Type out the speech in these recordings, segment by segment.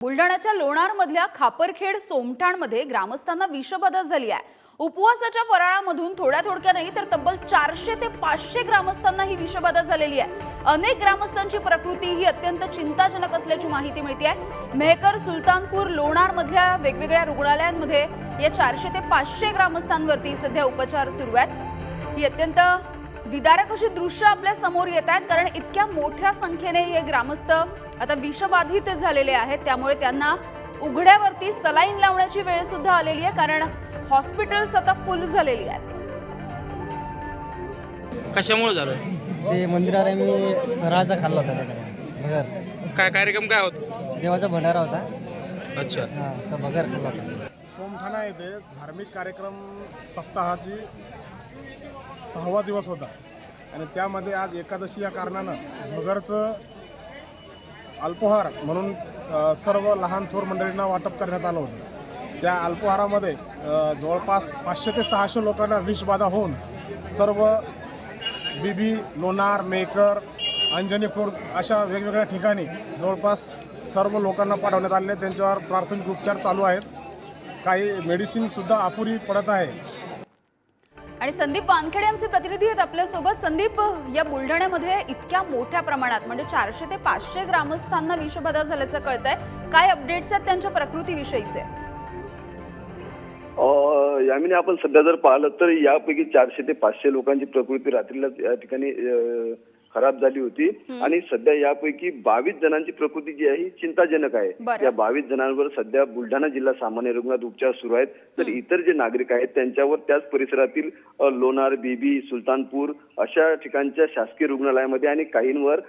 बुलढाण्याच्या लोणारमधल्या खापरखेड सोमठाणमध्ये ग्रामस्थांना विषबाधा झाली आहे. उपवासाच्या फराळामधून थोड्या थोडक्या नाही तर तब्बल चारशे ते पाचशे ग्रामस्थांना ही विषबाधा झालेली आहे. अनेक ग्रामस्थांची प्रकृती ही अत्यंत चिंताजनक असल्याची माहिती मिळते आहे. मेहकर सुलतानपूर लोणार मधल्या वेगवेगळ्या रुग्णालयांमध्ये या चारशे ते पाचशे ग्रामस्थांवरती सध्या उपचार सुरू आहेत. ही अत्यंत विदारक अशी दृश्य आपल्यासमोर येत आहेत कारण इतक्या मोठ्या संख्येने हे ग्रामस्थ आता विषबाधित झालेले आहेत. त्यामुळे त्यांना उघड्यावरती सलाईन लावण्याची वेळ सुद्धा आलेली आहे कारण हॉस्पिटल्स आता फुल झालेली आहेत. कशामुळे झालं? ते मंदिरात आम्ही राजा खाल्ला होता भगर काय कार्यक्रम काय होत? देवाचा भंडारा होता. अच्छा. हां तर भगर खाल्ला होता. सोमठाणा येथे धार्मिक कार्यक्रम सप्ताहाची सहावा दिवस होता. आणि त्यामध्ये आज एकादशी या कारणानं भगरचं अल्पोहार म्हणून सर्व लहान थोर मंडळींना वाटप करण्यात आलं होतं. त्या अल्पोहारामध्ये जवळपास पाचशे ते सहाशे लोकांना विषबाधा होऊन सर्व बीबी लोणार मेकर अंजनीपूर अशा वेगवेगळ्या ठिकाणी जवळपास सर्व लोकांना पाठवण्यात आले त्यांच्यावर प्राथमिक उपचार चालू आहेत. काही मेडिसिनसुद्धा अपुरी पडत आहे. आणि संदीप वानखेडे आमचे प्रतिनिधी आहेत आपल्यासोबत. संदीप या बुलढाण्यामध्ये इतक्या मोठ्या प्रमाणात म्हणजे चारशे ते पाचशे ग्रामस्थांना विषबाधा झाल्याचं कळत आहे काय अपडेट्स आहेत त्यांच्या प्रकृतीविषयीचे? यामिनी आपण सध्या जर पाहिलं तर यापैकी चारशे ते पाचशे लोकांची प्रकृती रात्रीला या ठिकाणी खराब झाली होती. आणि सध्या यापैकी बावीस जणांची प्रकृती जी आहे ही चिंताजनक आहे. या बावीस जणांवर सध्या बुलढाणा जिल्हा सामान्य रुग्णालयात उपचार सुरू आहेत. तर इतर जे नागरिक आहेत त्यांच्यावर त्याच परिसरातील लोणार बीबी सुलतानपूर अशा ठिकाणच्या शासकीय रुग्णालयामध्ये आणि काहींवर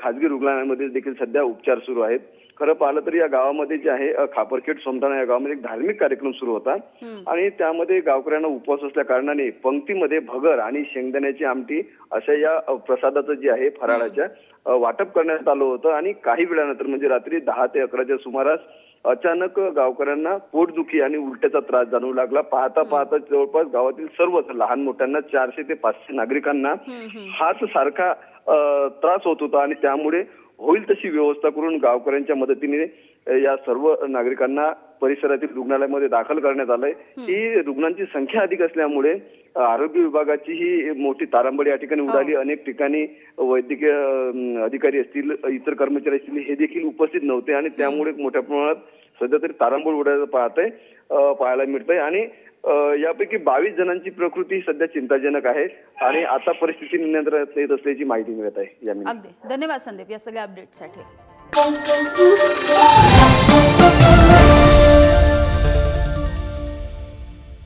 खाजगी रुग्णालयामध्ये देखील सध्या उपचार सुरू आहेत. खरं पाहिलं तर या गावामध्ये जे आहे खापरखेड सोमठाणा या गावामध्ये एक धार्मिक कार्यक्रम सुरू होता. आणि त्यामध्ये गावकऱ्यांना उपवास असल्या कारणाने पंक्तीमध्ये भगर आणि शेंगदाण्याची आमटी अशा या प्रसादाचं जे आहे फराळाच्या वाटप करण्यात आलं होतं. आणि काही वेळानंतर म्हणजे रात्री दहा ते अकराच्या सुमारास अचानक गावकऱ्यांना पोटदुखी आणि उलट्याचा त्रास जाणवू लागला. पाहता पाहता जवळपास गावातील सर्वच लहान मोठ्यांना चारशे ते पाचशे नागरिकांना हाच सारखा त्रास होत होता. आणि त्यामुळे होईल तशी व्यवस्था करून गावकऱ्यांच्या मदतीने या सर्व नागरिकांना परिसरातील रुग्णालयामध्ये दाखल करण्यात आलंय. ही रुग्णांची संख्या अधिक असल्यामुळे आरोग्य विभागाची ही मोठी तारांबळ या ठिकाणी उडाली. अनेक ठिकाणी वैद्यकीय अधिकारी असतील इतर कर्मचारी असतील हे देखील उपस्थित नव्हते आणि त्यामुळे मोठ्या प्रमाणात सध्या तरी तारांबळ उडायला पाहतंय अ, पाहायला मिळतंय. आणि यापैकी बावीस जणांची प्रकृती सध्या चिंताजनक आहे आणि आता परिस्थिती नियंत्रणात येत असल्याची माहिती मिळत आहे. यामिनी अगदी. धन्यवाद संदीप या सगळ्या अपडेटसाठी